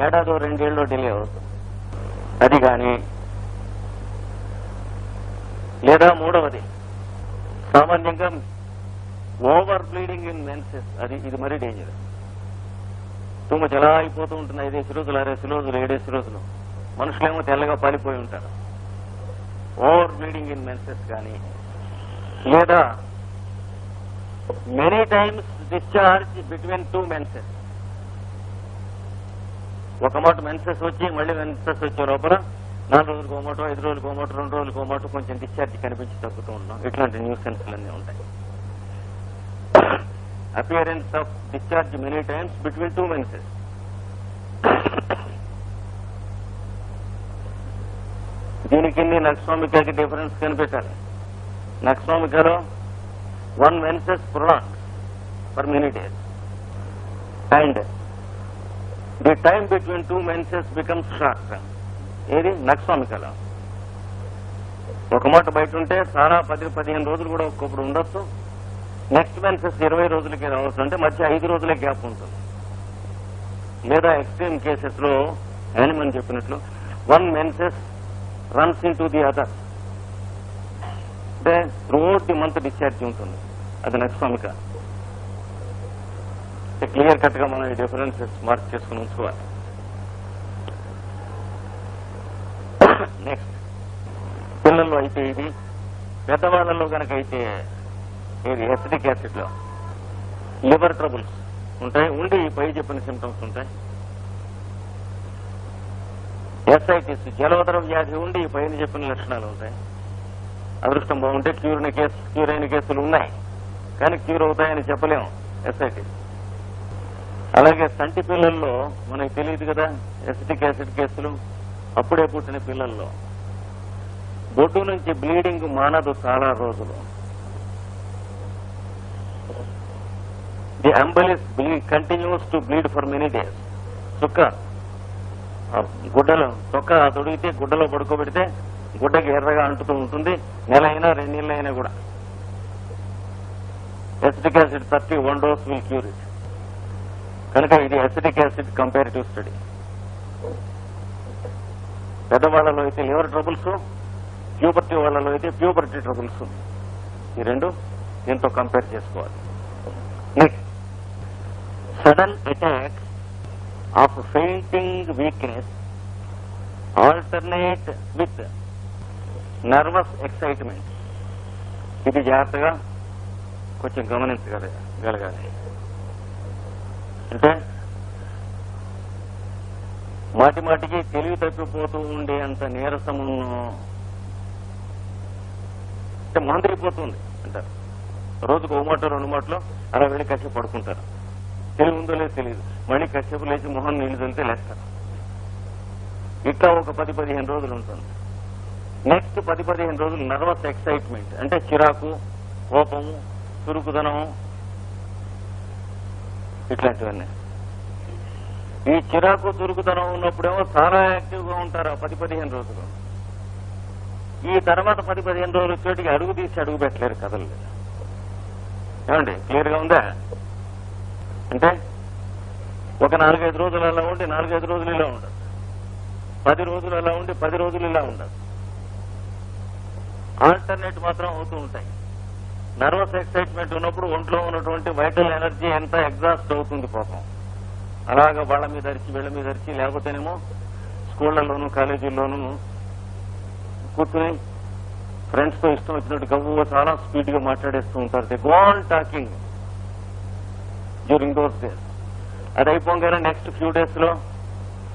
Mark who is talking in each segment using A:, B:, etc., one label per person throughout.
A: ఏడాదో రెండేళ్ళు డిలే అవుతుంది అది కానీ లేదా మూడవది సామాన్యంగా ఓవర్ బ్లీడింగ్ ఇన్ మెన్సెస్ అది ఇది మరీ డేంజర్ తుమ్మ ఎలా అయిపోతూ ఉంటుంది ఐదేసి రోజులు అరేసి రోజులు ఏడేసి రోజులు మనుషులేమో తెల్లగా పాలిపోయి ఉంటారు. ఓవర్ బ్లీడింగ్ ఇన్ మెన్సెస్ కానీ లేదా many times discharge between two menses ఒక మాట మెన్సెస్ వచ్చి మళ్ళీ మెన్సెస్ వచ్చే లోపల నాలుగు రోజులకు ఒక ఐదు రోజులకు ఒక రెండు రోజులకు ఒక కొంచెం డిశ్చార్జ్ కనిపించి తగ్గుతూ ఉన్నాం ఇట్లాంటి న్యూసెన్స్లు అన్నీ ఉంటాయి. Appearance of discharge many times between two menses దీనికి నక్స్వామికాకి డిఫరెన్స్ కనిపెట్టాలి? నక్స్వామికలో one menses prolong for many days and the time between two menses becomes short ఏది? నక్స్వామికలో ఒక మాట బయట ఉంటే చాలా పది పదిహేను రోజులు కూడా ఒక్కొక్కడు ఉండొచ్చు. నెక్స్ట్ మెన్సెస్ ఇరవై రోజులకి రావచ్చు అంటే మధ్య ఐదు రోజులే గ్యాప్ ఉంటుంది. లేదా ఎక్స్ట్రీమ్ కేసెస్లో యానిమన్ చెప్పినట్లు one menses runs into the other అంటే త్రూఅవుట్ ది మంత్ డిశ్చార్జ్ ఉంటుంది. అది నక్స్వామిక క్లియర్ కట్గా మనం ఈ డిఫరెన్సెస్ మార్క్ చేసుకుని ఉంచుకోవాలి నెక్స్ట్ పిల్లల్లో అయితే ఇది పెద్దవాళ్ళలో కనుక అయితే ఇది ఎసిడిక్ యాసిడ్లో లివర్ ట్రబుల్స్ ఉంటాయి ఉండి పై చెప్పిన సిమ్టమ్స్ ఉంటాయి ఎస్ఐటిస్ జలోదర వ్యాధి ఉండి పైన చెప్పిన లక్షణాలు ఉంటాయి అదృష్టం బాగుంటే క్యూర్ అయిన కేసు క్యూర్ అయిన కేసులు ఉన్నాయి కానీ క్యూర్ అవుతాయని చెప్పలేము ఎస్ఐటిస్ అలాగే సంటి పిల్లల్లో మనకి తెలియదు కదా ఎసిటిక్ యాసిడ్ కేసులు అప్పుడే పుట్టిన పిల్లల్లో. బొడ్డు నుంచి బ్లీడింగ్ మానదు చాలా రోజులు. The అంబలిస్ bleed continues to bleed for many days చుక్క. గుడ్డలో తొక్క తొడిగితే గుడ్డలో పడుకోబెడితే గుడ్డకి ఎర్రగా అంటుతూ ఉంటుంది. నెల అయినా రెండు నెలలైనా కూడా. Acetic acid thirty one dose will cure it. కనుక ఇది ఎసిటిక్ యాసిడ్ కంపారిటివ్ స్టడీ పెద్దవాళ్ళలో అయితే లివర్ ట్రబుల్స్ ప్యూబర్టీ వాళ్ళలో అయితే ప్యూబర్టీ ట్రబుల్స్ ఈ రెండు దీంతో కంపేర్ చేసుకోవాలి. Next sudden attack of fainting weakness alternate with nervous excitement ఇది జాగ్రత్తగా కొంచెం గమనించగలగాలి అంటే మాటి మాటికి తెలివి తప్పిపోతూ ఉండే అంత నీరసమును అంటే మాందిరిపోతుంది అంటారు. రోజుకు ఒక మాట రెండు మాటలు అలా వెళ్ళి కాసేపు పడుకుంటారు. తెలివి ఉందో లేదో తెలియదు. మళ్ళీ కాసేపు లేచి మొహం నీళ్ళు లేస్తారు. ఇట్లా ఒక పది పదిహేను రోజులు ఉంటుంది. నెక్స్ట్ పది పదిహేను రోజులు నర్వస్ ఎక్సైట్మెంట్ అంటే చిరాకు కోపము చురుకుదనము ఇట్లాంటివన్నీ. ఈ చిరాకు చురుకుదనం ఉన్నప్పుడేమో చాలా యాక్టివ్గా ఉంటారు ఆ పది పదిహేను రోజులు. ఈ తర్వాత పది పదిహేను రోజులు వచ్చేటికి అడుగు తీసి అడుగు పెట్టలేరు కథలు. ఏమండి క్లియర్గా ఉందా? అంటే ఒక నాలుగైదు రోజులు అలా ఉండి నాలుగైదు రోజులు ఇలా ఉండదు. పది రోజులు అలా ఉండి పది రోజులు ఇలా ఉండదు. ఆల్టర్నేట్ మాత్రం అవుతూ ఉంటాయి. నర్వస్ ఎక్సైట్మెంట్ ఉన్నప్పుడు ఒంట్లో ఉన్నటువంటి వైటల్ ఎనర్జీ ఎంత ఎగ్జాస్ట్ అవుతుంది పాపం. అలాగా వాళ్ళ మీద అరిచి వీళ్ళ మీద అరిచి లేకపోతేనేమో స్కూళ్ళలోను కాలేజీల్లోనూ కూర్చుని ఫ్రెండ్స్తో ఇష్టం వచ్చినట్టు గవ్వ చాలా స్పీడ్గా మాట్లాడేస్తూ ఉంటారు. They go on talking during those days అది అయిపోగానే నెక్స్ట్ ఫ్యూ డేస్లో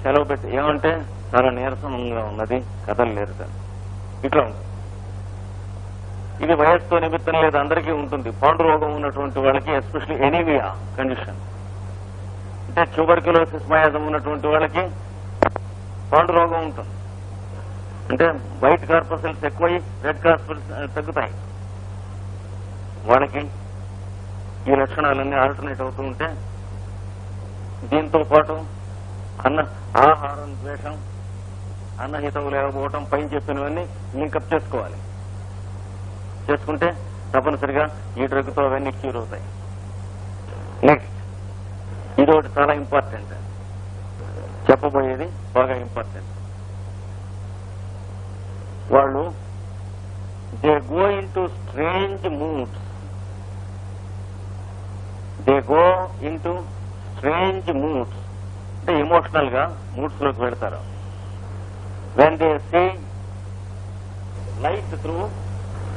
A: సెలవు పెట్టి ఏమంటే చాలా నీరసంగా ఉన్నది కథలు లేరు ఇట్లా ఉంది. ఇది వయస్సుతో నిమిత్తం లేదు అందరికీ ఉంటుంది. పాండు రోగం ఉన్నటువంటి వాళ్ళకి ఎస్పెషల్లీ ఎనీమియా కండిషన్. అంటే ట్యూబర్క్యులోసిస్ మయాజం ఉన్నటువంటి వాళ్ళకి పాండు రోగం ఉంటుంది. అంటే వైట్ కార్పసల్స్ ఎక్కువై రెడ్ కార్పసల్స్ తగ్గుతాయి. వాళ్ళకి ఈ లక్షణాలన్నీ ఆల్టర్నేట్ అవుతూ ఉంటే దీంతో పాటు అన్న ఆహారం ద్వేషం అన్నహితవు లేకపోవటం పైన చెప్పినవన్నీ లింకప్ చేసుకోవాలి. చేసుకుంటే తప్పనిసరిగా ఈ డ్రగ్తో అవన్నీ క్యూర్ అవుతాయి. నెక్స్ట్ ఇది ఒకటి చాలా ఇంపార్టెంట్. చెప్పబోయేది బాగా ఇంపార్టెంట్. వాళ్ళు they go into strange moods they go into strange moods అంటే ఎమోషనల్గా మూడ్స్లోకి వెళ్తారు. When they see light through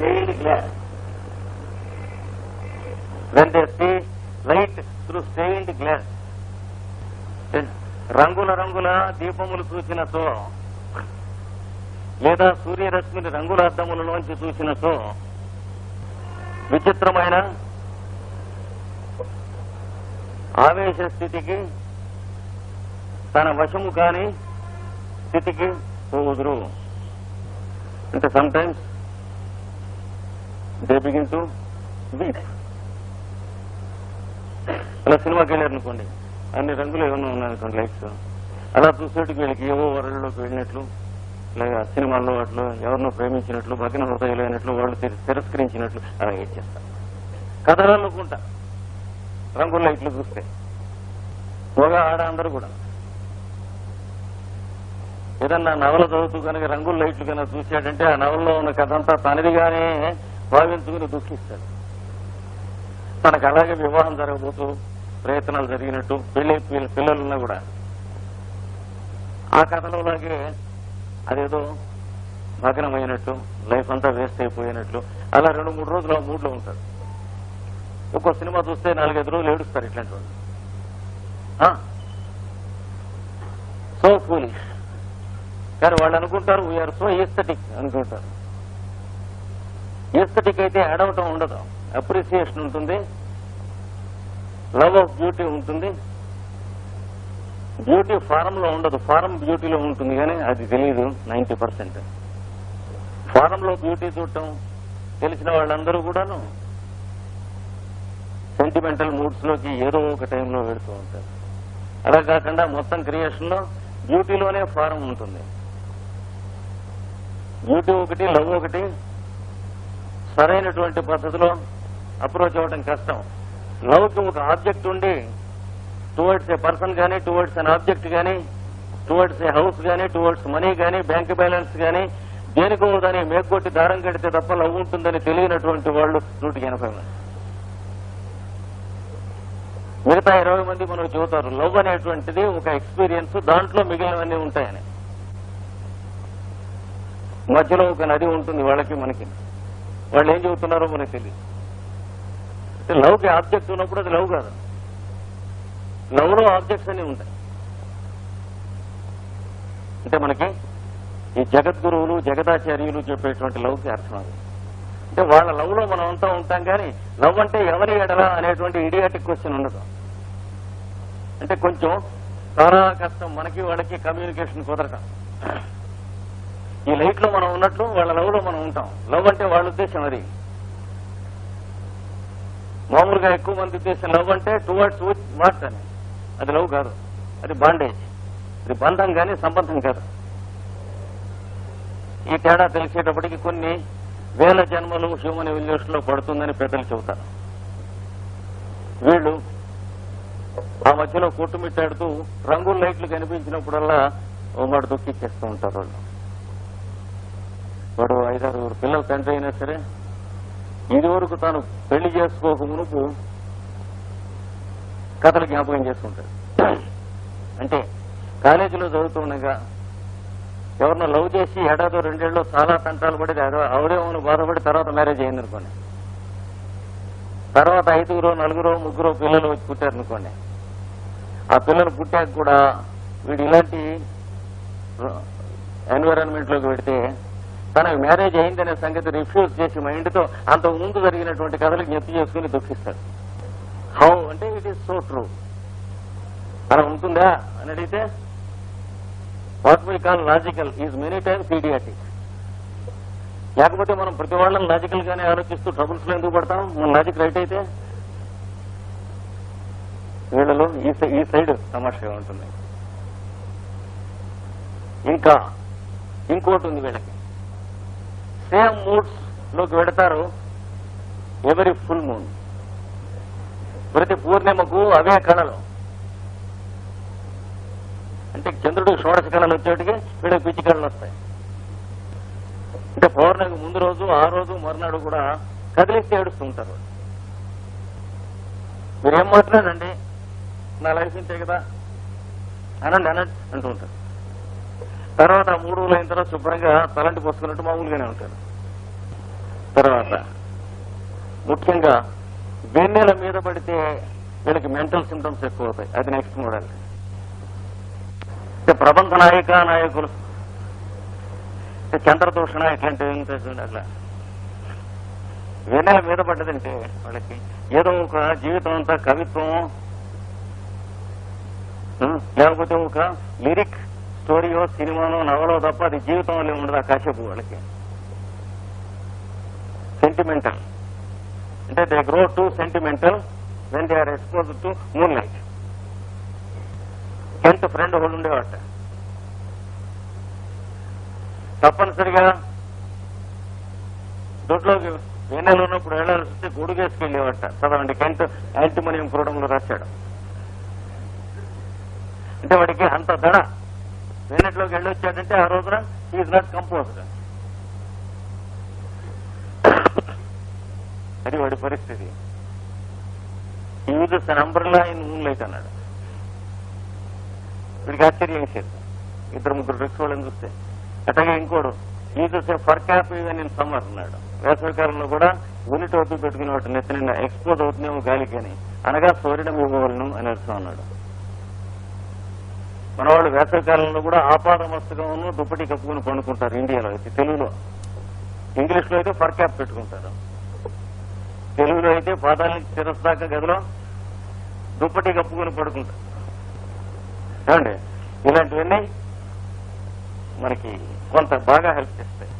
A: stained glass when they see light through stained glass. రంగుల రంగుల దీపములు చూసినచో లేదా సూర్యరశ్మిని రంగుల అద్దములలోంచి చూసినచో విచిత్రమైన ఆవేశ స్థితికి తన వశము కాని స్థితికి పోదురు అంటే sometimes they begin to beat అలా సినిమాకి వెళ్ళారు అనుకోండి. అన్ని రంగులు ఏమన్నా ఉన్నాయనుకోండి లైట్స్. అలా చూసేటికి వీళ్ళకి ఏవో వరల్డ్లోకి వెళ్ళినట్లు లేదా సినిమాల్లో వాటిలో ఎవరినో ప్రేమించినట్లు భగ్న హృదయాలు అయినట్లు వాళ్ళు తిరస్కరించినట్లు అలా చేస్తారు కథలు అనుకుంటా రంగుల లైట్లు చూస్తే మగ ఆడ అందరూ కూడా. ఏదన్నా నవల చదువుతూ కనుక రంగుల లైట్లు కనుక చూశాడంటే ఆ నవల్లో ఉన్న కథ అంతా తనదిగానే భావించుకుని దుఃఖిస్తాడు. మనకు అలాగే వివాహం జరగబోతూ ప్రయత్నాలు జరిగినట్టు పెళ్ళి పిల్లలున్నా కూడా. ఆ కథలోలాగే అదేదో భగ్నమైనట్టు లైఫ్ అంతా వేస్ట్ అయిపోయినట్లు అలా రెండు మూడు రోజులు ఆ మూడ్లో ఉంటాడు. ఒక్కో సినిమా చూస్తే నాలుగైదు రోజులు ఏడుస్తారు ఇట్లాంటి వాళ్ళు. సో ఫూలిష్ కానీ వాళ్ళు అనుకుంటారు వీఆర్ సో ఏస్థెటిక్ అనుకుంటారు. ఏస్థెటిక్ అయితే ఉండదు. అప్రిసియేషన్ ఉంటుంది. లవ్ ఆఫ్ బ్యూటీ ఉంటుంది. బ్యూటీ ఫారం లో ఉండదు ఫారం బ్యూటీలో ఉంటుంది కానీ అది తెలియదు నైన్టీ పర్సెంట్. ఫారం లో బ్యూటీ చూడటం తెలిసిన వాళ్ళందరూ కూడాను సెంటిమెంటల్ మూడ్స్లోకి ఏదో ఒక టైంలో వెళుతూ ఉంటారు. అలా కాకుండా మొత్తం క్రియేషన్లో బ్యూటీలోనే ఫారం ఉంటుంది. బ్యూటీ ఒకటి లవ్ ఒకటి సరైనటువంటి పద్ధతిలో అప్రోచ్ అవ్వడం కష్టం. లవ్కి ఒక ఆబ్జెక్ట్ ఉండి టువర్డ్స్ ఏ పర్సన్ కానీ టువర్డ్స్ అన్ ఆబ్జెక్ట్ కానీ టువర్డ్స్ ఏ హౌస్ కానీ టువర్డ్స్ మనీ కానీ బ్యాంక్ బ్యాలెన్స్ కానీ దేనికో దాని మేకొట్టి దారం కడితే తప్ప లవ్ ఉంటుందని తెలియనటువంటి వాళ్ళు నూటికి ఎనభై మంది. మిగతా ఇరవై మంది మనకు చెబుతారు లవ్ అనేటువంటిది ఒక ఎక్స్పీరియన్స్ దాంట్లో మిగిలినవన్నీ ఉంటాయని. మధ్యలో ఒక నది ఉంటుంది వాళ్ళకి మనకి. వాళ్ళు ఏం చెబుతున్నారో మనకి తెలియదు అంటే లవ్కి ఆబ్జెక్ట్ ఉన్నప్పుడు అది లవ్ కాదు. లవ్లో ఆబ్జెక్ట్స్ అన్ని ఉంటాయి. అంటే మనకి ఈ జగద్గురువులు జగదాచార్యులు చెప్పేటువంటి లవ్కి అర్థం అది. అంటే వాళ్ళ లవ్లో మనం అంతా ఉంటాం కానీ లవ్ అంటే ఎవరి ఎడల అనేటువంటి ఇడియాటిక్ క్వశ్చన్ ఉండదు. అంటే కొంచెం చాలా కష్టం మనకి వాళ్ళకి కమ్యూనికేషన్ కుదరటం ఈ లైట్లో మనం ఉన్నట్లు వాళ్ళ లవ్లో మనం ఉంటాం. లవ్ అంటే వాళ్ళ ఉద్దేశం అది. మామూలుగా ఎక్కువ మంది ఉద్దేశం లవ్ అంటే టువర్డ్స్ వాట్ అని. అది లవ్ కాదు. అది బాండేజ్ అది బంధం కానీ సంబంధం కాదు. ఈ తేడా తెలిసేటప్పటికి కొన్ని వేల జన్మలు హ్యూమన్ ఎవల్యూషన్లో పడుతుందని పెద్దలు చెబుతారు. వీళ్ళు ఆ మధ్యలో కొట్టుమిట్టాడుతూ రంగుల లైట్లు కనిపించినప్పుడల్లా ఓ మాట ఉంటారు వాళ్ళు. వాడు ఐదారు పిల్లలు తండ్రి అయినా సరే ఇదివరకు తాను పెళ్ళి చేసుకోక మునుపు కథలు జ్ఞాపకం చేసుకుంటాడు. అంటే కాలేజీలో చదువుతుండగా ఎవరినో లవ్ చేసి ఏడాదో రెండేళ్ళు చాలా తంటాలు పడి ఆవిడేమో బాధపడి తర్వాత మ్యారేజ్ అయింది అనుకోండి తర్వాత ఐదుగురో నలుగురో ముగ్గురో పిల్లలు వచ్చి పుట్టారనుకోండి. ఆ పిల్లలు పుట్టాక కూడా వీడు ఇలాంటి ఎన్విరాన్మెంట్లోకి పెడితే తనకు మ్యారేజ్ అయిందనే సంగతి రిఫ్యూజ్ చేసి మైండ్తో అంతకు ముందు జరిగినటువంటి కథలు జ్ఞప్తి చేసుకుని దుఃఖిస్తాడు. హౌ అంటే ఇట్ ఈస్ సో ట్రూ అలా ఉంటుందా అని అడిగితే what we call logical is many times idiotic లేకపోతే మనం ప్రతి వాళ్ళని లాజికల్ గానే ఆలోచిస్తూ ట్రబుల్స్లో ఎందుకు పడతాం? మన లాజిక్ రైట్ అయితే? వీళ్ళలో ఈ ఈ సైడ్ తమాషగా ఉంటుంది ఇంకా ఇంకోటి ఉంది వీళ్ళకి. సేమ్ మూడ్స్లోకి వెడతారు. ఎవరి ఫుల్ మూన్ ప్రతి పూర్ణిమకు అవే కళలు అంటే చంద్రుడు షోడశ కళలు వచ్చేటికి వీడికి పిచ్చి కళలు వస్తాయి. అంటే పౌర్ణమికి ముందు రోజు ఆ రోజు మరునాడు కూడా కదిలిస్తే ఏడుస్తుంటారు మీరేం మాట్లాడండి? నా లైఫ్ ఇంతే కదా? అనండి అనండి అంటూ ఉంటారు. తర్వాత మూడు రోజులు అయిన తర్వాత శుభ్రంగా తలంటి పోసుకున్నట్టు మామూలుగానే ఉంటారు. తర్వాత ముఖ్యంగా వెన్నెల మీద పడితే వీళ్ళకి మెంటల్ సిమ్టమ్స్ ఎక్కువ అవుతాయి. అది నెక్స్ట్ మోడల్ అంటే ప్రబంధ నాయక నాయకులు. అంటే చంద్రదూషణ ఇట్లాంటివి అట్లా? వెన్నెల మీద పడ్డదంటే వాళ్ళకి ఏదో ఒక జీవితం అంతా కవిత్వం లేకపోతే ఒక లిరిక్ స్టోరీయో సినిమానో నవలో తప్ప అది జీవితంలో ఉండదు ఆ కాసేపు వాళ్ళకి. సెంటిమెంటల్ అంటే they grow to sentimental when they are expose to moonlight tenth ఫ్రెండ్ హోల్ ఉండేవాట. తప్పనిసరిగా దొడ్లోకి వెన్నెలు ఉన్నప్పుడు వెళ్ళాల్సి వస్తే గొడుగేసుకెళ్ళేవాట చదవండి కెంట్ యాంటిమోనియం క్రూడంలో రాశాడు. అంటే వాడికి అంత దడ వెన్నెట్లోకి వెళ్ళొచ్చాడంటే ఆ రోజున ఈజ్ నాట్ కంపోజ్డ్ అది వాడి పరిస్థితి. Use an umbrella in moonlight అన్నాడు. వీడికి ఆశ్చర్యం వేసేది. ఇద్దరు ముగ్గురు డ్రగ్స్ వాళ్ళని చూస్తే. అట్లాగే ఇంకోడు uses fur cap even in summer అన్నాడు. వేసవికాలంలో కూడా యూనిట్ టోపీ పెట్టుకుని వాటిని ఎత్తిన ఎక్స్పోజ్ అవుతుందేమో గాలికి అని అనగా సూర్యుడం ఇవ్వవలను అని అర్థం అన్నాడు. మన వాళ్ళు వేసవికాలంలో కూడా ఆపాదమస్తుగాను దుప్పటి కప్పుకుని పండుకుంటారు ఇండియాలో. అయితే తెలుగులో. ఇంగ్లీష్లో అయితే ఫర్ క్యాప్ పెట్టుకుంటారు. తెలుగులో అయితే పాదాలకి నుంచి దాకా గదిలో దుప్పటి కప్పుకొని పడుకుంటారు. ఏమండి? ఇలాంటివన్నీ మనకి కొంత బాగా హెల్ప్ చేస్తాయి.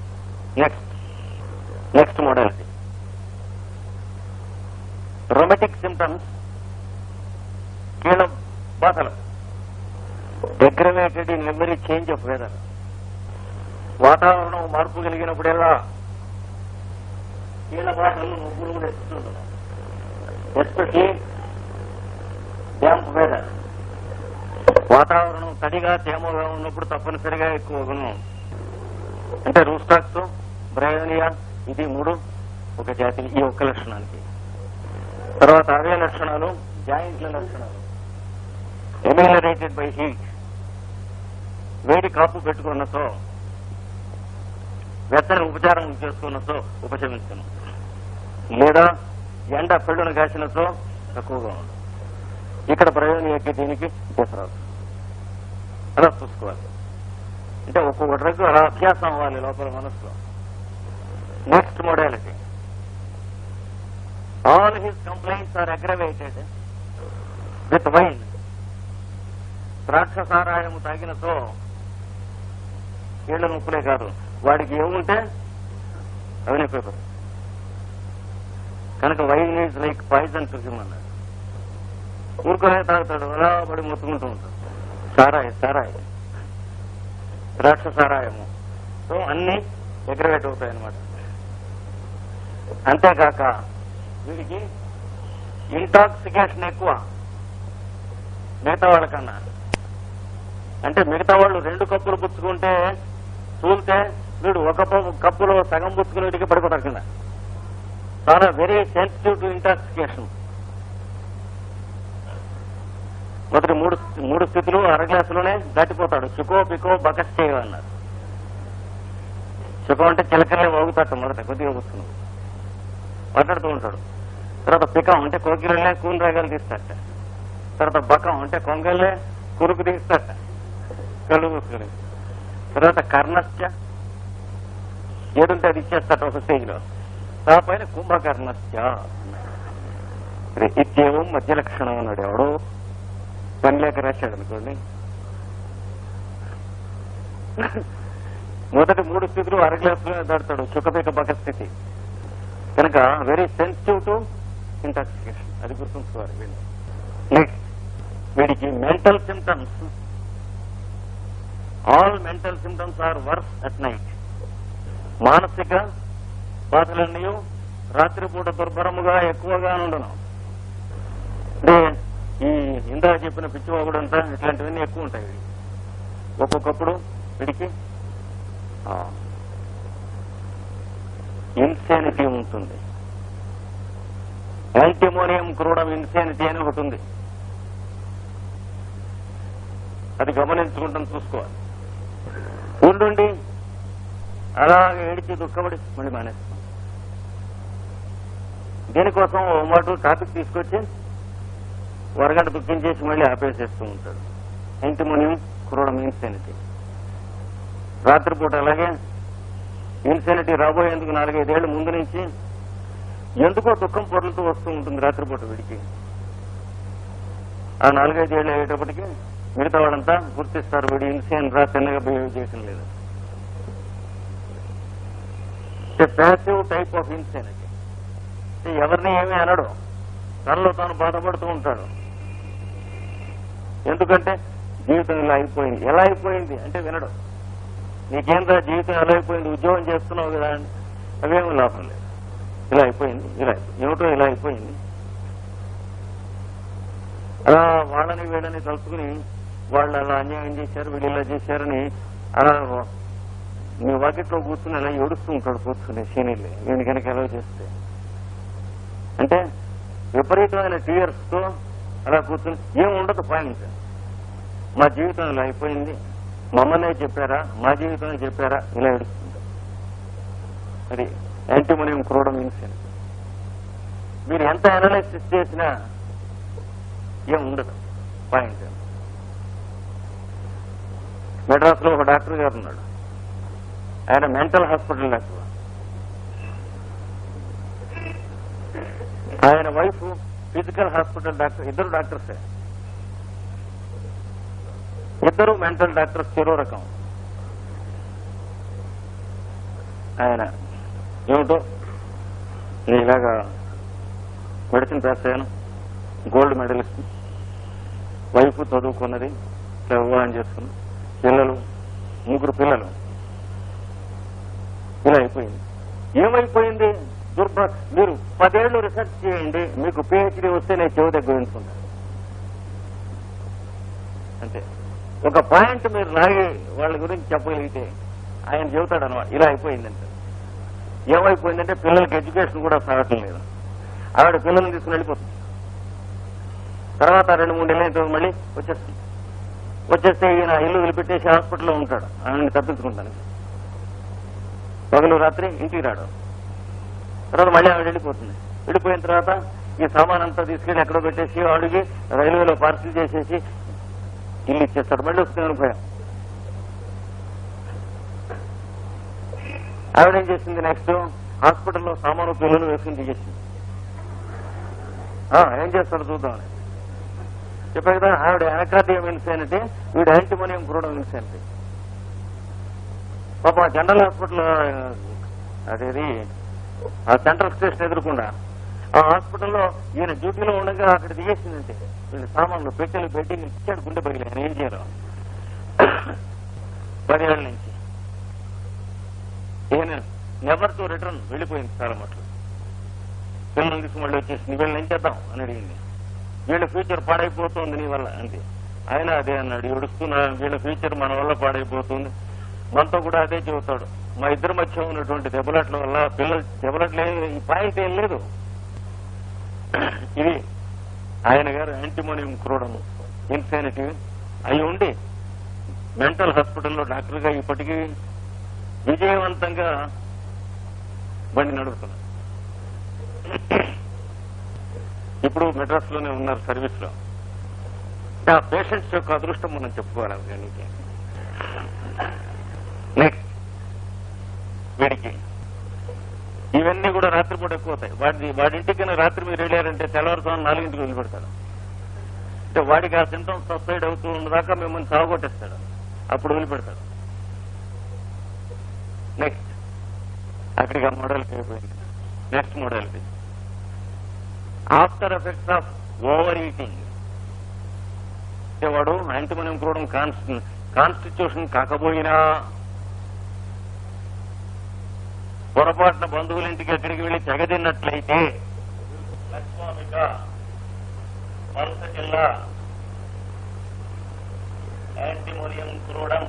A: Next next modality rheumatic symptoms కీళ్ళ బాధలు. Aggravated in memory change of weather వాతావరణం మార్పు కలిగినప్పుడల్లా కీళ్ళ భాషలు ముగ్గురు కూడా ఎత్తుతుంటాం ఎస్పెషలీ డ్యాంప్ వెదర్ వాతావరణం తడిగా తేమగా ఉన్నప్పుడు తప్పనిసరిగా ఎక్కువగా అంటే రూస్టాక్స్ బ్రయోనియా ఇది మూడు ఒక జాతి ఈ ఒక్క లక్షణానికి. తర్వాత అవే లక్షణాలు జాయింట్ల లక్షణాలు. ఎమిలరేటెడ్ బై హీట్ వేడి కాపు పెట్టుకున్నతో వెచ్చని ఉపచారం చేసుకున్నతో ఉపశమించను. లేదా ఎండ పెళ్ళును కాసినతో తక్కువగా ఉంది ఇక్కడ ప్రయోజనకి దీనికి? దసరాదు అలా చూసుకోవాలి. అంటే ఒక్కొక్క డ్రగ్ అలా అభ్యాసం అవ్వాలి లోపల మనసులో. Next modality all his complaints are aggravated with wine ద్రాక్షసారాయము తాగినతో కీళ్ళ నొప్పులే కాదు. వాడికి ఏముంటే అవి పేపర్ కనుక wine is like poison to him ఊరుకునే తాగుతాడు అలా పడి మొత్తుకుంటూ ఉంటాడు. సారాయి సారాయి. ద్రాక్ష సారాయము సో అన్ని ఎగ్రవేట్ అవుతాయి అనమాట అంతేకాక వీడికి ఇంటాక్సికేషన్ ఎక్కువ. మిగతా వాళ్ళకన్నా. అంటే మిగతా వాళ్ళు రెండు కప్పులు పుచ్చుకుంటే తూలితే వీడు ఒక కప్పులో సగం పుచ్చుకుని పడిపోతాడు కింద. చాలా వెరీ సెన్సిటివ్ టు ఇంటాక్సికేషన్ మొదటి మూడు మూడు స్థితులు అర గ్లాసులోనే దాటిపోతాడు. చుకో పికో బకస్ చేయు అన్నారు. చుకో అంటే చిలకలే వాగుతాడు మొదట కొద్దిగా కూర్చుని. మాట్లాడుతూ ఉంటాడు. తర్వాత పికం అంటే కోకిలనే కూని రాగాలు తీస్తాట తర్వాత బకం అంటే కొంగల్లే కురుకు తీస్తాట కళ్ళు మూసుకుని. తర్వాత కర్ణస్య. ఏదుంటే అది ఇచ్చేస్తాడు ఒక స్టేజ్లో ఆ పైన కుంభకర్ణస్య ఇత్యేవం మధ్య లక్షణం అన్నాడు ఎవడు. పని లేక రాశాడు అనుకోండి. మొదటి మూడు స్థితులు అరగ్లాసులో దాడతాడు చుక్కపేక పక్క స్థితి. కనుక వెరీ సెన్సిటివ్ టు ఇంటాక్సికేషన్ అది గుర్తుంచుకోవాలి వీళ్ళు. నెక్స్ట్ వీడికి mental symptoms all mental symptoms are worse at night మానసిక బాధలన్నీ రాత్రిపూట దుర్భరముగా ఎక్కువగా ఉండను. అంటే ఈ ఇందాక చెప్పిన పిచ్చివాగుడంతా ఇట్లాంటివన్నీ ఎక్కువ ఉంటాయి. ఒక్కొక్కప్పుడు వీడికి ఇన్సానిటీ ఉంటుంది. యాంటిమోనియం క్రూడం ఇన్సానిటీ అని ఒకటి ఉంది. అది గమనించుకుంటాం చూసుకోవాలి. ఉండుండి. అలాగే ఏడిచి దుఃఖపడి మళ్ళీ మానేస్తాం. దీనికోసం ఓ మాట టాపిక్ తీసుకొచ్చి వరగంట దుఃఖించేసి మళ్ళీ ఆపేసేస్తూ ఉంటాడు. యాంటిమోనియం క్రూడ ఇన్సెనిటీ రాత్రిపూట అలాగే ఇన్సెనిటీ రాబోయేందుకు నాలుగైదేళ్ళ ముందు నుంచి ఎందుకో దుఃఖం పొరలతో వస్తూ ఉంటుంది రాత్రిపూట వీడికి. ఆ నాలుగైదేళ్ళు అయ్యేటప్పటికి మిగతా వాళ్ళంతా గుర్తిస్తారు. వీడు ఇన్సియన్ రా చిన్నగా బిహేవ్ చేయటం లేదు. ప్యాసివ్ టైప్ ఆఫ్ ఇన్సేనిటీ ఎవరిని ఏమీ అనడు. తనలో తాను బాధపడుతూ ఉంటాడు. ఎందుకంటే జీవితం ఇలా అయిపోయింది. ఎలా అయిపోయింది? అంటే వినడు. నీకేంద్రా జీవితం ఎలా అయిపోయింది? ఉద్యోగం చేస్తున్నావు కదా అని. అవేమీ లాభం లేదు. ఇలా అయిపోయింది ఇలా ఏమిటో ఇలా అయిపోయింది. అలా వాళ్ళని వీళ్ళని తలుచుకుని వాళ్ళు అలా అన్యాయం చేశారు వీళ్ళు ఇలా చేశారని అలా నీ వాకిట్లో కూర్చుని అలా ఏడుస్తూ ఉంటాడు కూర్చుని సీనియర్లు నేను కనుక ఎలా చేస్తే. అంటే విపరీతమైన టీయర్స్తో అలా కూర్చుని ఏం ఉండదు పాయింట్. మా జీవితం ఇలా అయిపోయింది. మమ్మల్నే చెప్పారా? మా జీవితమే చెప్పారా? ఇలా ఏడుస్తుంది అది యాంటీమోనియం క్రూడం ఇన్సెన్ మీరు ఎంత అనాలిసిస్ చేసినా ఏం ఉండదు. పాయింట్. మెడ్రాస్లో ఒక డాక్టర్ గారు ఉన్నాడు. ఆయన మెంటల్ హాస్పిటల్ డాక్టర్. ఆయన వైఫ్ ఫిజికల్ హాస్పిటల్ డాక్టర్ ఇద్దరు డాక్టర్సే. ఇద్దరు మెంటల్ డాక్టర్స్ చెరో రకం. ఆయన ఏమిటో నేను ఇలాగా మెడిసిన్ పాస్ అయ్యాను గోల్డ్ మెడలిస్ట్. వైఫ్ చదువుకున్నది వివాహం చేసుకుని పిల్లలు ముగ్గురు పిల్లలు. ఇలా అయిపోయింది. ఏమైపోయింది? దుర్భ మీరు పదేళ్ళు రీసెర్చ్ చేయండి మీకు పిహెచ్డి వస్తే నేను చెవి దగ్గర ఉంచుకుంటాను అంతే. ఒక పాయింట్ మీరు రాగి వాళ్ళ గురించి చెప్పగలిగితే ఆయన చెబుతాడు అనమాట ఇలా అయిపోయిందంటే. ఏమైపోయిందంటే పిల్లలకి ఎడ్యుకేషన్ కూడా సాగటం లేదు ఆవిడ పిల్లల్ని తీసుకుని వెళ్ళిపోతుంది. తర్వాత రెండు మూడు నెలల మళ్ళీ వచ్చేస్తుంది. వచ్చేస్తే ఈయన ఇల్లు వదిలిపెట్టేసి హాస్పిటల్లో ఉంటాడు. ఆయన్ని తప్పించుకుంటాను పగలు రాత్రి ఇంటికి రాడు. తర్వాత మళ్ళీ ఆవిడ వెళ్ళిపోతుంది. వెళ్ళిపోయిన తర్వాత ఈ సామాన్ అంతా తీసుకెళ్ళి ఎక్కడో పెట్టేసి అడిగి రైల్వేలో పార్సిల్ చేసేసి ఇల్లు ఇచ్చేస్తాడు. మళ్ళీ వస్తుంది అనుకోయా ఆవిడ ఏం చేసింది నెక్స్ట్? హాస్పిటల్లో సామాను పిల్లలు వేసుకుని దిగేసింది. ఆ, ఏం చేస్తాడు చూద్దామని చెప్పా కదా ఆవిడ అనకార్డియం ఇన్సానిటీ వీడు యాంటిమోనియం క్రూడం ఇన్సానిటీ పాప జనరల్ హాస్పిటల్ అదేది? ఆ సెంట్రల్ స్టేషన్ ఎదుర్కొండా. ఆ హాస్పిటల్లో ఈయన డ్యూటీలో ఉండగా అక్కడ దిగేసిందంటే వీళ్ళు సామాన్లు పెట్టెలు పెట్టి ఇచ్చాడు గుండె పగిలి ఆయన ఏం చేయరు పదేళ్ళ నుంచి. ఈయన నెవర్ టు రిటర్న్ వెళ్ళిపోయింది చాలా మట్లు పిల్లలు తీసుకు మళ్ళీ వచ్చేసింది వీళ్ళని ఏం చేద్దాం? అని అడిగింది. వీళ్ళ ఫ్యూచర్ పాడైపోతుంది నీ వల్ల. అంది. ఆయన అదే అన్నాడు ఏడుస్తున్నా వీళ్ళ ఫ్యూచర్ మన వల్ల పాడైపోతుంది. మనతో కూడా అదే చెబుతాడు. మా ఇద్దరి మధ్య ఉన్నటువంటి దెబ్బలట్ల వల్ల పిల్లలు దెబ్బలట్లే ఈ పాయింట్ ఏం లేదు. ఇది ఆయన గారు యాంటీమోనియం క్రూడము. ఇన్సానిటీ అయి ఉండి మెంటల్ హాస్పిటల్లో డాక్టర్గా ఇప్పటికీ విజయవంతంగా బండి నడుపుతున్నారు. ఇప్పుడు మెడ్రాస్లోనే ఉన్నారు సర్వీస్లో ఆ పేషెంట్స్ యొక్క అదృష్టం మనం చెప్పుకోవాలి దానికి నెక్స్ట్ వీడికి. ఇవన్నీ కూడా రాత్రిపూట ఎక్కువ అవుతాయి. వాడి వాడింటికైనా రాత్రి మీరు వెళ్ళారంటే తెల్లవారుతో నాలుగింటికి వెళ్ళిపెడతాడు అంటే వాడికి ఆ సింటమ్స్ సబ్సైడ్ అవుతూ ఉన్నదాకా మిమ్మల్ని సాగొట్టేస్తాడు అప్పుడు వదిలిపెడతాడు. నెక్స్ట్ అక్కడికి ఆ మోడల్కి అయిపోయింది next మోడల్కి. After effects of over eating అంటే వాడు యాంటిమోనియం క్రూడం కాన్స్టిట్యూషన్ కాకపోయినా పొరపాటున బంధువులింటికి ఎక్కడికి వెళ్ళి తెగదిన్నట్లయితే లక్ష్మామిక వలస జిల్లా యాంటీమోనియం క్రూడం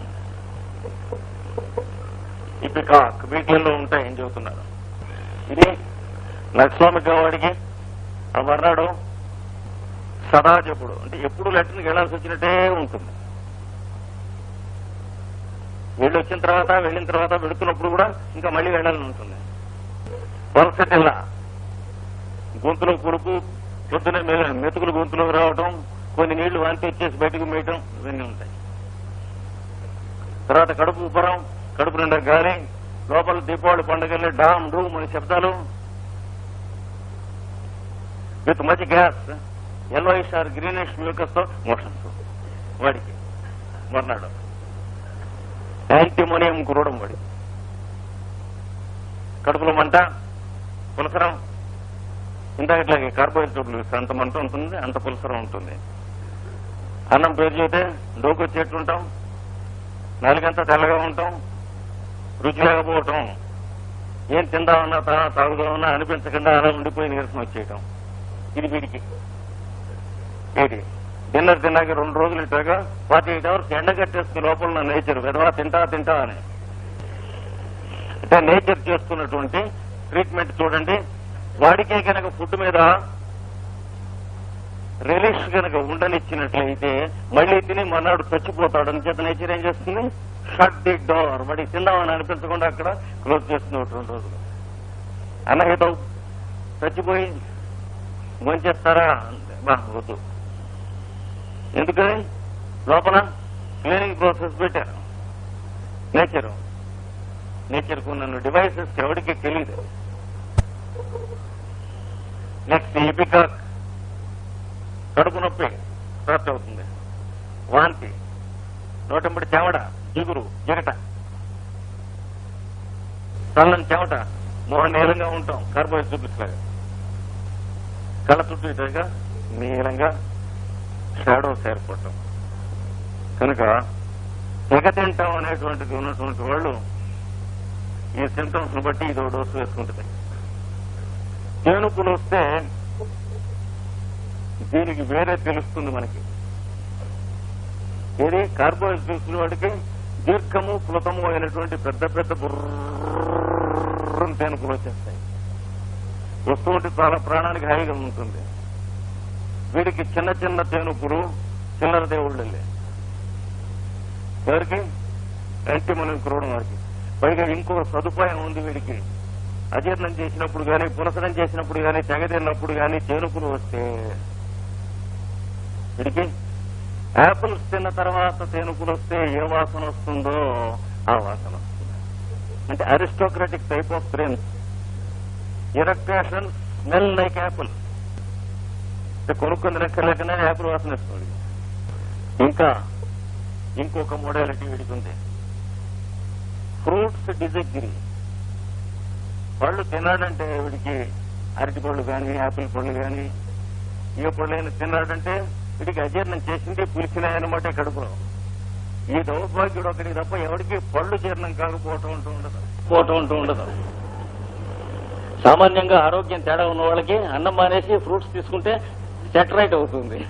A: ఇపికాక్ వీటిల్లో ఉంటాయని చెబుతున్నారు. ఇది లక్ష్మమిక వాడికి ఆ మర్నాడు సదా చెప్పుడు అంటే ఎప్పుడు లెటర్కి వెళ్ళాల్సి వచ్చినట్టే ఉంటుంది. వెళ్ళి వచ్చిన తర్వాత వెళ్ళిన తర్వాత వెళుతున్నప్పుడు కూడా ఇంకా మళ్ళీ వెళ్ళాలని ఉంటుంది. వలసటిల్లా గొంతులో కొడుకు పొద్దున మెతుకులు గొంతులోకి రావటం కొన్ని నీళ్ళు వాంతి వచ్చేసి బయటకు మేయటం ఇవన్నీ ఉంటాయి. తర్వాత కడుపు ఉపరం కడుపు నిండా గాలి లోపల దీపావళి పండుగల్లో డామ్ డూమ్ అనే శబ్దాలు with much gas yellowish or greenish మ్యూకస్తో motions వాడికి మర్నాడు యాంటీమోనియం కురవడం వాడి కడుపులో మంట పులసరం ఇందాక ఇట్లాగే కార్బోహైడ్రేట్లు అంత మంట ఉంటుంది అంత పులసరం ఉంటుంది అన్నం పేరు చేస్తే డోకు వచ్చేట్లుంటాం నాలుగంతా తెల్లగా ఉంటాం రుచి లేకపోవటం ఏం తిందామన్నా తాగుదామన్నా అనిపించకుండా అలా ఉండిపోయి నీరసం వచ్చేయటం ఇది వీడికి ఏంటి డిన్నర్ తిన్నాక రెండు రోజులు ఇట్లాగా ఫార్టీ ఎయిట్ అవర్స్ ఎండగట్టేసుకుని లోపల నేచర్ విధవా తింటా తింటా అని. అంటే నేచర్ చేస్తున్నటువంటి ట్రీట్మెంట్ చూడండి. వాడికే కనుక ఫుడ్ మీద రిలీఫ్ కనుక ఉండనిచ్చినట్లయితే మళ్ళీ తిని మన్నాడు చచ్చిపోతాడు అని చేత నేచర్ ఏం చేస్తుంది? షట్ ది డోర్ మరి తిందామని అనిపించకుండా అక్కడ క్లోజ్ చేస్తుంది ఒకటి రెండు రోజులు. అన్నహితం చచ్చిపోయి భోంచేస్తారా అంటే, బా వద్దు. ఎందుకని? లోపల క్లీనింగ్ ప్రాసెస్ పెట్టారు. నేచర్. నేచర్కు ఉన్న డివైసెస్ ఎవరికి తెలియదు నెక్స్ట్ ఎపికాక్ కడుపు నొప్పి స్టార్ట్ అవుతుంది. వాంతి. నోటంబడి చెమట జిగురు జిగట. చల్లని చెమట మొహం నీలంగా ఉంటాం కార్బోహైడ్రేట్ లాగా కళ్ళ చుట్టూ ఇటుగా నీలంగా షాడోస్ ఏర్పడటం. కనుక తెగ తింటాం అనేటువంటిది ఉన్నటువంటి వాళ్ళు ఈ సింటమ్స్ బట్టి ఇదో డోసు వేసుకుంటుంది. ఏనుకులు వస్తే దీనికి వేరే తెలుస్తుంది మనకి. ఏది? కార్బోహైడ్రేట్స్ వాడికి దీర్ఘము ప్లుతము అయినటువంటి పెద్ద పెద్ద బుర్రం తేనుకులు వచ్చేస్తాయి. వస్తూ ఉంటే చాలా ప్రాణానికి హాయిగా ఉంటుంది. వీడికి చిన్న చిన్న తేనుపులు చిల్లర దేవుళ్ళే ఎవరికి? ఎంటి మనం క్రోడం వారికి. పైగా ఇంకో సదుపాయం ఉంది వీడికి. అజీర్ణం చేసినప్పుడు కానీ పునసనం చేసినప్పుడు కానీ తెగదిన్నప్పుడు కానీ చేనుకులు వస్తే వీడికి యాపిల్స్ తిన్న తర్వాత తేనుకులు వస్తే ఏ వాసన వస్తుందో ఆ వాసన వస్తుంది. అంటే aristocratic type of brains irritation smell like apple. కొనుక్కుంది లెక్కలేకనే యాపిల్ వాసన ఇస్తుంది ఇంకా ఇంకొక మోడాలిటీ విడుతుంది ఫ్రూట్స్ డిజగ్రీ. పళ్ళు తిన్నాడంటే వీడికి అరటి పళ్ళు కానీ యాపిల్ పళ్ళు కానీ ఏ పళ్ళైనా తిన్నాడంటే వీడికి అజీర్ణం చేసింది పులిసినాయన్నమాట కడుపులో. ఈ దౌర్భాగ్యుడు ఒకటి తప్ప ఎవరికి పళ్ళు జీర్ణం కాకపోవటం ఉంటూ ఉండదు. పోవటం ఉంటూ ఉండదు. సామాన్యంగా ఆరోగ్యం తేడా ఉన్న వాళ్ళకి అన్నం మానేసి ఫ్రూట్స్ తీసుకుంటే సెటరైట్ అవుతుంది.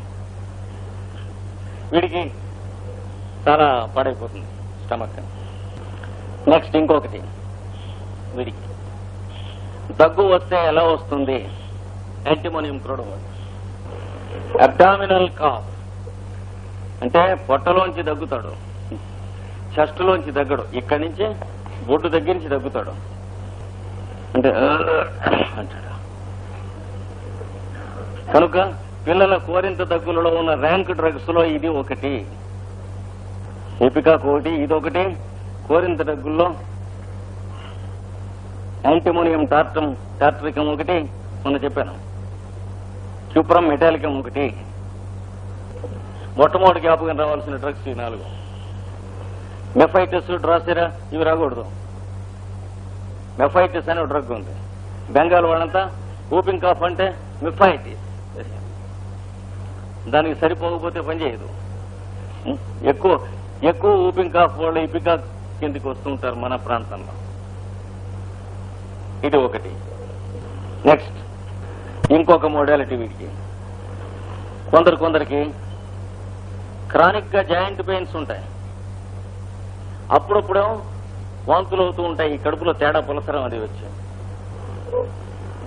A: వీడికి చాలా పాడైపోతుంది స్టమక్. నెక్స్ట్ ఇంకొకటి. వీడికి. దగ్గు వస్తే ఎలా వస్తుంది? Antimonium crudum abdominal cough. అంటే పొట్టలోంచి దగ్గుతాడు. చెస్ట్లోంచి దగ్గడు. ఇక్కడి నుంచి బొడ్డు దగ్గర నుంచి దగ్గుతాడు. అంటే అంటాడు కనుక పిల్లల కోరింత దగ్గులలో ఉన్న ర్యాంక్ డ్రగ్స్లో ఇది ఒకటి. ఎపికాకు ఒకటి ఇది ఒకటి కోరింత దగ్గుల్లో యాంటిమోనియం టార్టం టార్టరికం ఒకటి మొన్న చెప్పాను. క్యూప్రమ్ మెటాలికం ఒకటి. మొట్టమొదటి జ్ఞాపకం రావాల్సిన డ్రగ్స్ ఈ నాలుగు. మెఫైటిస్ డ్రాసిరా ఇవి రాకూడదు. మెఫైటిస్ అనే డ్రగ్ ఉంది. బెంగాల్ వాళ్ళంతా ఊపింగ్ కాఫ్ అంటే మిఫైటిస్. దానికి సరిపోకపోతే పనిచేయదు ఎక్కువ ఎక్కువ ఊపింగ్ కాఫ్ వాళ్ళు ఇపికా కిందికి వస్తుంటారు మన ప్రాంతంలో. ఇది ఒకటి. నెక్స్ట్ ఇంకొక మోడాలిటీ వీటికి కొందరు కొందరికి క్రానిక్గా జాయింట్ పెయిన్స్ ఉంటాయి. అప్పుడప్పుడేమో వాంతులు అవుతూ ఉంటాయి. ఈ కడుపులో తేడా పులసరం అది వచ్చింది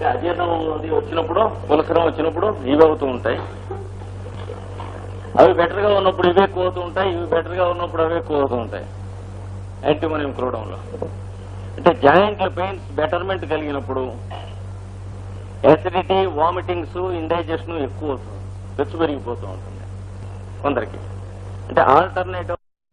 A: అజీర్ణం అది వచ్చినప్పుడు పులసరం వచ్చినప్పుడు ఇవి అవుతూ ఉంటాయి. అవి బెటర్గా ఉన్నప్పుడు ఇవే కోతూ ఉంటాయి. ఇవి బెటర్గా ఉన్నప్పుడు అవే ఎక్కువ ఉంటాయి. యాంటీమోనియం క్రోడంలో అంటే జాయింట్ల పెయిన్స్ బెటర్మెంట్ కలిగినప్పుడు ఎసిడిటీ వామిటింగ్స్ ఇండైజెషన్ ఎక్కువ అవుతుంది. ఖర్చు పెరిగిపోతూ ఉంటుంది. కొందరికి. అంటే ఆల్టర్నేటివ్